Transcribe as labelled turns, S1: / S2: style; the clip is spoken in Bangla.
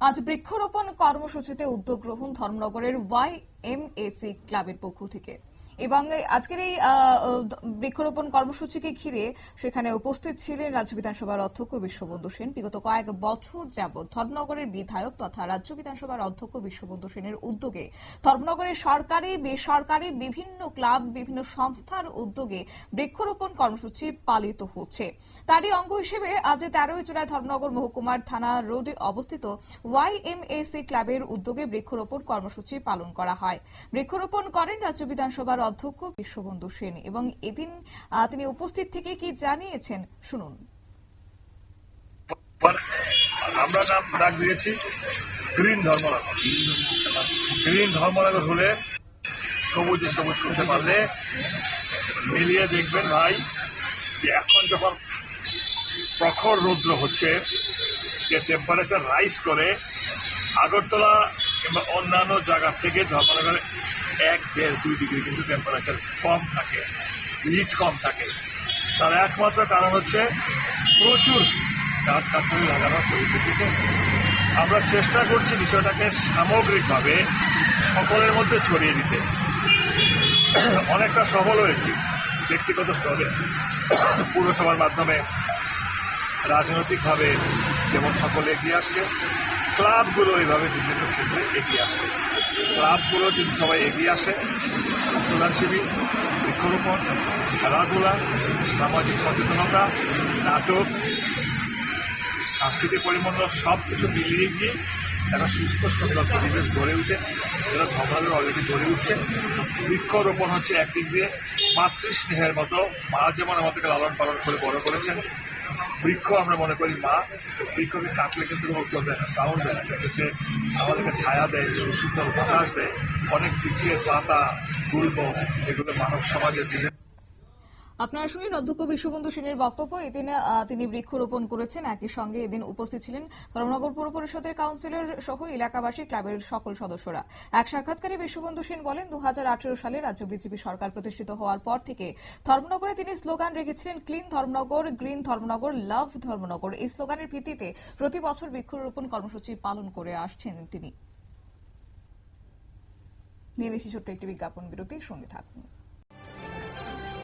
S1: আজ বৃক্ষরোপণ কর্মসূচিতে উদ্যোগ গ্রহণ ধর্মনগরের ওয়াই এম ক্লাবের পক্ষ থেকে। এবং আজকের এই বৃক্ষরোপণ কর্মসূচিকে ঘিরে সেখানে উপস্থিত ছিলেন রাজ্য বিধানসভার অধ্যক্ষ বিশ্ববন্ধু সেন। বিগত কয়েক বছর যাবৎ ধর্মনগরের বিধায়ক তথা রাজ্য বিধানসভার অধ্যক্ষ বিশ্ববন্ধু সেনের উদ্যোগে ধর্মনগরের সরকারি, বেসরকারি বিভিন্ন ক্লাব, বিভিন্ন সংস্থার উদ্যোগে বৃক্ষরোপণ কর্মসূচি পালিত হচ্ছে। তারই অঙ্গ হিসেবে আজ তেরোই জুলাই ধর্মনগর মহকুমার থানা রোডে অবস্থিত ওয়াই ওয়াইএমএসি ক্লাবের উদ্যোগে বৃক্ষরোপণ কর্মসূচি পালন করা হয়। বৃক্ষরোপণ করেন রাজ্য বিধানসভার অধ্যক্ষ বিশ্ববন্ধু সেন এবং এদিন তিনি উপস্থিত থেকে কি জানিয়েছেন? শুনুন।
S2: আমরা নাম ডাক দিয়েছি গ্রিন ধর্মনগর গ্রিন ধর্মনগর হলে সবুজে সবুজ করতে পারলে মিলিয়ে দেখবেন ভাই এখন যখন প্রখর রৌদ্র হচ্ছে, যে টেম্পারেচার রাইজ করে, আগরতলা কিংবা অন্যান্য জায়গা থেকে ধর্মনগরে এক দেড় দুই ডিগ্রি কিন্তু টেম্পারেচার কম থাকে হিট কম থাকে। তার একমাত্র কারণ হচ্ছে প্রচুর গাছ গাছালি লাগানোর পরিস্থিতিতে আমরা চেষ্টা করছি বিষয়টাকে সামগ্রিকভাবে সকলের মধ্যে ছড়িয়ে দিতে। অনেকটা সফল হয়েছি ব্যক্তিগত স্তরে। পুরসভার মাধ্যমে রাজনৈতিকভাবে যেমন সকলে এগিয়ে আসছে, ক্লাবগুলো এইভাবে বিভিন্ন ক্ষেত্রে এগিয়ে আসছে। ক্লাবগুলো যদি সবাই এগিয়ে আসে রক্তদান শিবির, বৃক্ষরোপণ, খেলাধুলা, সামাজিক সচেতনতা, নাটক, সাংস্কৃতিক পরিমণ্ডল সব কিছু মিলিয়ে গিয়ে একটা সুস্থ সুন্দর পরিবেশ গড়ে উঠে। যেটা ধর্মালের অলরেডি গড়ে উঠছে। বৃক্ষরোপণ হচ্ছে একদিক দিয়ে। মাতৃস্নেহের মতো, মা যেমন আমাদেরকে লালন পালন করে, বড় করেছেন, বৃক্ষ আমরা মনে করি মা। বৃক্ষকে কাটলে কিন্তু কোনো উত্তর দেয় না সাউন্ড দেয় না। সে আমাদেরকে ছায়া দেয় সুন্দর বাতাস দেয়। অনেক বৃক্ষের পাতা গুল্ম এগুলো মানব সমাজের বিভিন্ন
S1: আপনারা শুনলেন অধ্যক্ষ বিশ্ববন্ধু সেনের বক্তব্য। এদিন তিনি বৃক্ষরোপণ করেছেন। একই সঙ্গে এদিন উপস্থিত ছিলেন ধর্মনগর পৌর পরিষদের কাউন্সিলর সহ এলাকাবাসী ক্লাবের সকল সদস্যরা। এক সাক্ষাৎকারে বিশ্ববন্ধু সেন বলেন, দুহাজার আঠেরো সালে রাজ্য বিজেপি সরকার প্রতিষ্ঠিত হওয়ার পর থেকে ধর্মনগরে তিনি স্লোগান রেখেছিলেন, clean Dharmanagar, green Dharmanagar, love Dharmanagar. এই স্লোগানের ভিত্তিতে প্রতি বছর বৃক্ষরোপণ কর্মসূচি পালন করে আসছেন তিনি। নিয়ে নিচ্ছি ছোট্ট একটি বিজ্ঞাপন বিরতি সঙ্গে থাকুন।